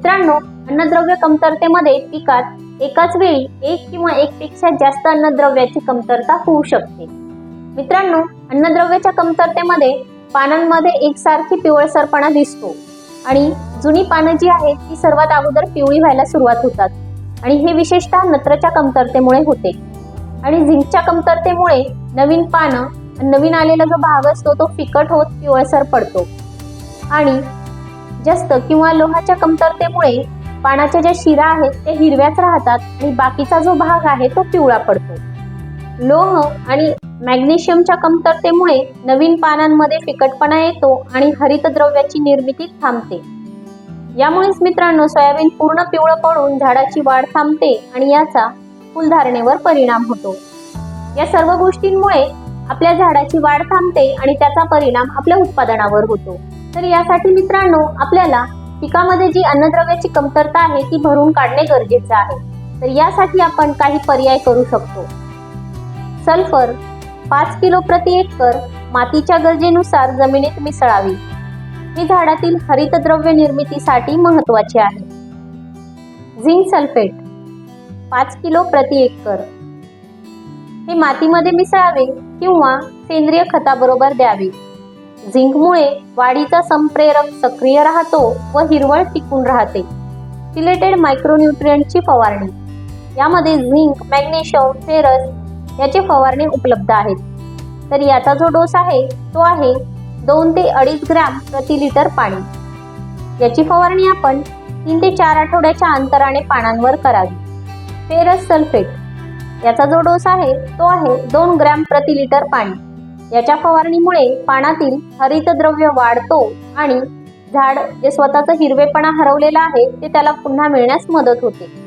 मित्रांनो अन्नद्रव्य कमतरतेमध्ये पिकात एकाच वेळी एक किंवा एकपेक्षा जास्त अन्नद्रव्याची कमतरता होऊ शकते. मित्रांनो अन्नद्रव्याच्या कमतरतेमध्ये पानांमध्ये एकसारखी पिवळसरपणा दिसतो आणि जुनी पानं जी आहेत ती सर्वात अगोदर पिवळी व्हायला सुरुवात होतात आणि हे विशेषतः नत्रच्या कमतरतेमुळे होते. आणि झिंकच्या कमतरतेमुळे नवीन पानं नवीन आलेला जो भाग असतो तो फिकट होत पिवळसर पडतो. आणि जास्त किंवा लोहाच्या कमतरतेमुळे पानाच्या ज्या शिरा आहेत ते हिरव्याच राहतात आणि बाकीचा जो भाग आहे तो पिवळा पडतो. लोह आणि मॅग्नेशियमच्या कमतरतेमुळे नवीन पानांमध्ये फिकटपणा येतो आणि हरितद्रव्याची निर्मिती थांबते. यामुळेच मित्रांनो सोयाबीन पूर्ण पिवळं पडून झाडाची वाढ थांबते आणि याचा फुलधारणेवर परिणाम होतो. या सर्व गोष्टींमुळे आपल्या झाडाची वाढ थांबते आणि त्याचा परिणाम आपल्या उत्पादनावर होतो. तर यासाठी मित्रांनो आपल्याला पिकामध्ये जी अन्नद्रव्याची कमतरता आहे ती भरून काढणे गरजेचे आहे. तर यासाठी आपण काही पर्याय करू शकतो. सल्फर पाच किलो प्रति एकर मातीच्या गरजेनुसार जमिनीत मिसळावी. हे झाडातील हरितद्रव्य निर्मितीसाठी महत्त्वाचे आहे. झिंक सल्फेट पाच किलो प्रति एकर. हे मातीमध्ये मिसळावे किंवा सेंद्रिय खताबरोबर द्यावे. झिंकमुळे वाढीचा संप्रेरक सक्रिय राहतो व हिरवळ टिकून राहते. सिलेटेड मायक्रोन्यूट्रियंटची फवारणी. यामध्ये झिंक मॅग्नेशियम फेरस याचे फवारणी उपलब्ध आहेत. तर याचा जो डोस आहे तो आहे दोन ते अडीच ग्रॅम प्रति लिटर पाणी. याची फवारणी आपण तीन ते चार आठवड्याच्या अंतराने पानांवर करावी. Ferrous sulphate. याचा जो डोस आहे तो आहे दोन ग्रॅम प्रति लिटर पाणी. याच्या फवारणीमुळे पानातील हरितद्रव्य वाढतो आणि झाड जे स्वतःचा हिरवेपणा हरवलेला आहे ते त्याला पुन्हा मिळण्यास मदत होते.